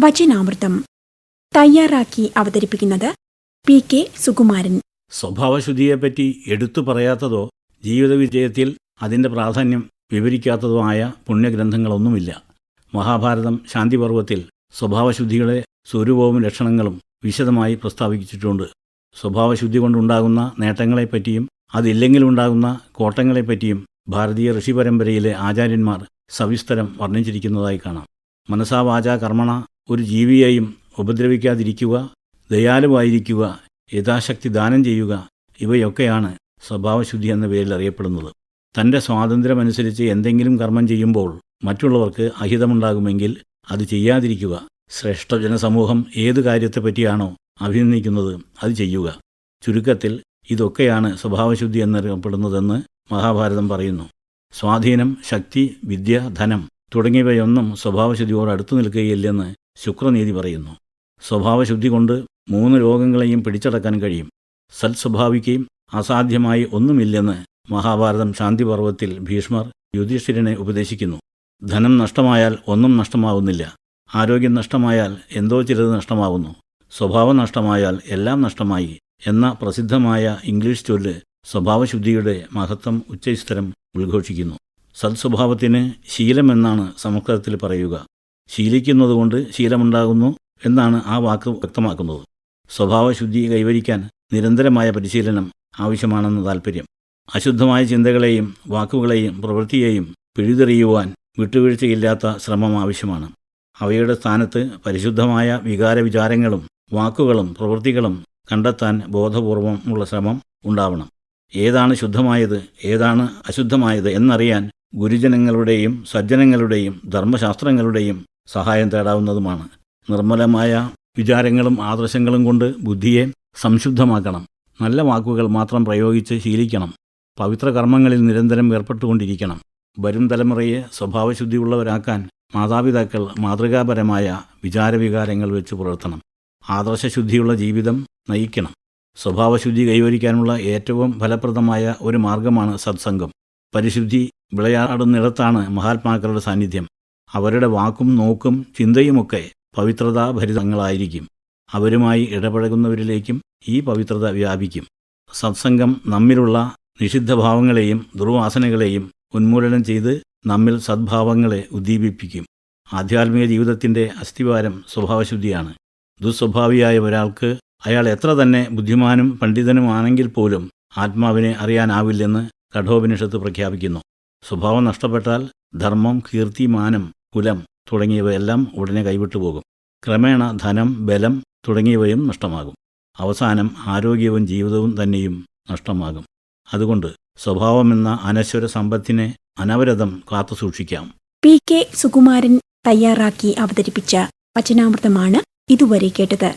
വചനാമൃതം. തയ്യാറാക്കി അവതരിപ്പിക്കുന്നത് P K Sukumaran. സ്വഭാവശുദ്ധിയെപ്പറ്റി എടുത്തു പറയാത്തതോ ജീവിത വിജയത്തിൽ അതിന്റെ പ്രാധാന്യം വിവരിക്കാത്തതോ ആയ പുണ്യഗ്രന്ഥങ്ങളൊന്നുമില്ല. മഹാഭാരതം ശാന്തിപർവത്തിൽ സ്വഭാവശുദ്ധിയുടെ സ്വരൂപവും ലക്ഷണങ്ങളും വിശദമായി പ്രസ്താവിച്ചിട്ടുണ്ട്. സ്വഭാവശുദ്ധി കൊണ്ടുണ്ടാകുന്ന നേട്ടങ്ങളെപ്പറ്റിയും അതില്ലെങ്കിലുണ്ടാകുന്ന കോട്ടങ്ങളെപ്പറ്റിയും ഭാരതീയ ഋഷി പരമ്പരയിലെ ആചാര്യന്മാർ സവിസ്തരം വർണിച്ചിരിക്കുന്നതായി കാണാം. മനസാവാച കർമ്മണ ഒരു ജീവിയെയും ഉപദ്രവിക്കാതിരിക്കുക ദയാലുവായിരിക്കുക യഥാശക്തി ദാനം ചെയ്യുക ഇവയൊക്കെയാണ് സ്വഭാവശുദ്ധി എന്ന പേരിൽ അറിയപ്പെടുന്നത്. തന്റെ സ്വാതന്ത്ര്യമനുസരിച്ച് എന്തെങ്കിലും കർമ്മം ചെയ്യുമ്പോൾ മറ്റുള്ളവർക്ക് അഹിതമുണ്ടാകുമെങ്കിൽ അത് ചെയ്യാതിരിക്കുക. ശ്രേഷ്ഠ ജനസമൂഹം ഏത് കാര്യത്തെപ്പറ്റിയാണോ അഭിനന്ദിക്കുന്നത് അത് ചെയ്യുക. ചുരുക്കത്തിൽ ഇതൊക്കെയാണ് സ്വഭാവശുദ്ധി എന്നറിയപ്പെടുന്നതെന്ന് മഹാഭാരതം പറയുന്നു. സ്വാധീനം ശക്തി വിദ്യ ധനം തുടങ്ങിയവയൊന്നും സ്വഭാവശുദ്ധിയോട് അടുത്തു നിൽക്കുകയില്ലെന്ന് ശുക്രനീതി പറയുന്നു. സ്വഭാവശുദ്ധി കൊണ്ട് മൂന്ന് രോഗങ്ങളെയും പിടിച്ചടക്കാൻ കഴിയും. സൽസ്വഭാവിക്കുകയും അസാധ്യമായി ഒന്നുമില്ലെന്ന് മഹാഭാരതം ശാന്തിപർവത്തിൽ ഭീഷ്മർ യുധിഷ്ഠിരനെ ഉപദേശിക്കുന്നു. ധനം നഷ്ടമായാൽ ഒന്നും നഷ്ടമാവുന്നില്ല. ആരോഗ്യം നഷ്ടമായാൽ എന്തോ ചിലത് നഷ്ടമാവുന്നു. സ്വഭാവം നഷ്ടമായാൽ എല്ലാം നഷ്ടമായി എന്ന പ്രസിദ്ധമായ ഇംഗ്ലീഷ് ചൊല്ല് സ്വഭാവശുദ്ധിയുടെ മഹത്വം ഉച്ചസ്ഥരം ഉദ്ഘോഷിക്കുന്നു. സത്സ്വഭാവത്തിന് ശീലമെന്നാണ് സംസ്കൃതത്തിൽ പറയുക. ശീലിക്കുന്നതുകൊണ്ട് ശീലമുണ്ടാകുന്നു എന്നാണ് ആ വാക്ക് വ്യക്തമാക്കുന്നത്. സ്വഭാവശുദ്ധി കൈവരിക്കാൻ നിരന്തരമായ പരിശീലനം ആവശ്യമാണെന്ന് താൽപ്പര്യം അശുദ്ധമായ ചിന്തകളെയും വാക്കുകളെയും പ്രവൃത്തിയെയും പിഴുതെറിയുവാൻ വിട്ടുവീഴ്ചയില്ലാത്ത ശ്രമം ആവശ്യമാണ്. അവയുടെ സ്ഥാനത്ത് പരിശുദ്ധമായ വികാര വിചാരങ്ങളും വാക്കുകളും പ്രവൃത്തികളും കണ്ടെത്താൻ ബോധപൂർവമുള്ള ശ്രമം ഉണ്ടാവണം. ഏതാണ് ശുദ്ധമായത് ഏതാണ് അശുദ്ധമായത് എന്നറിയാൻ ഗുരുജനങ്ങളുടെയും സജ്ജനങ്ങളുടെയും ധർമ്മശാസ്ത്രങ്ങളുടെയും സഹായം തേടാവുന്നതുമാണ്. നിർമ്മലമായ വിചാരങ്ങളും ആദർശങ്ങളും കൊണ്ട് ബുദ്ധിയെ സംശുദ്ധമാക്കണം. നല്ല വാക്കുകൾ മാത്രം പ്രയോഗിച്ച് ശീലിക്കണം. പവിത്ര കർമ്മങ്ങളിൽ നിരന്തരം ഏർപ്പെട്ടുകൊണ്ടിരിക്കണം. വരും തലമുറയെ സ്വഭാവശുദ്ധിയുള്ളവരാക്കാൻ മാതാപിതാക്കൾ മാതൃകാപരമായ വിചാരവികാരങ്ങൾ വെച്ച് പുലർത്തണം. ആദർശശുദ്ധിയുള്ള ജീവിതം നയിക്കണം. സ്വഭാവശുദ്ധി കൈവരിക്കാനുള്ള ഏറ്റവും ഫലപ്രദമായ ഒരു മാർഗമാണ് സത്സംഗം. പരിശുദ്ധി വിളയാടുന്നിടത്താണ് മഹാത്മാക്കളുടെ സാന്നിധ്യം. അവരുടെ വാക്കും നോക്കും ചിന്തയുമൊക്കെ പവിത്രതാഭരിതങ്ങളായിരിക്കും. അവരുമായി ഇടപഴകുന്നവരിലേക്കും ഈ പവിത്രത വ്യാപിക്കും. സത്സംഗം നമ്മിലുള്ള നിഷിദ്ധഭാവങ്ങളെയും ദുർവാസനകളെയും ഉന്മൂലനം ചെയ്ത് നമ്മിൽ സദ്ഭാവങ്ങളെ ഉദ്ദീപിപ്പിക്കും. ആധ്യാത്മിക ജീവിതത്തിന്റെ അസ്ഥിവാരം സ്വഭാവശുദ്ധിയാണ്. ദുസ്വഭാവിയായ ഒരാൾക്ക് അയാൾ എത്ര തന്നെ ബുദ്ധിമാനും പണ്ഡിതനുമാണെങ്കിൽ പോലും ആത്മാവിനെ അറിയാനാവില്ലെന്ന് കഠോപനിഷത്ത് പ്രഖ്യാപിക്കുന്നു. സ്വഭാവം നഷ്ടപ്പെട്ടാൽ ധർമ്മം കീർത്തി മാനം കുലം തുടങ്ങിയവയെല്ലാം ഉടനെ കൈവിട്ടു പോകും. ക്രമേണ ധനം ബലം തുടങ്ങിയവയും നഷ്ടമാകും. അവസാനം ആരോഗ്യവും ജീവിതവും തന്നെയും നഷ്ടമാകും. അതുകൊണ്ട് സ്വഭാവമെന്ന അനശ്വര സമ്പത്തിനെ അനവരതം കാത്തുസൂക്ഷിക്കാം പി കെ സുകുമാരൻ തയ്യാറാക്കി അവതരിപ്പിച്ച വചനാമൃതമാണ് ഇതുവരെ കേട്ടത്.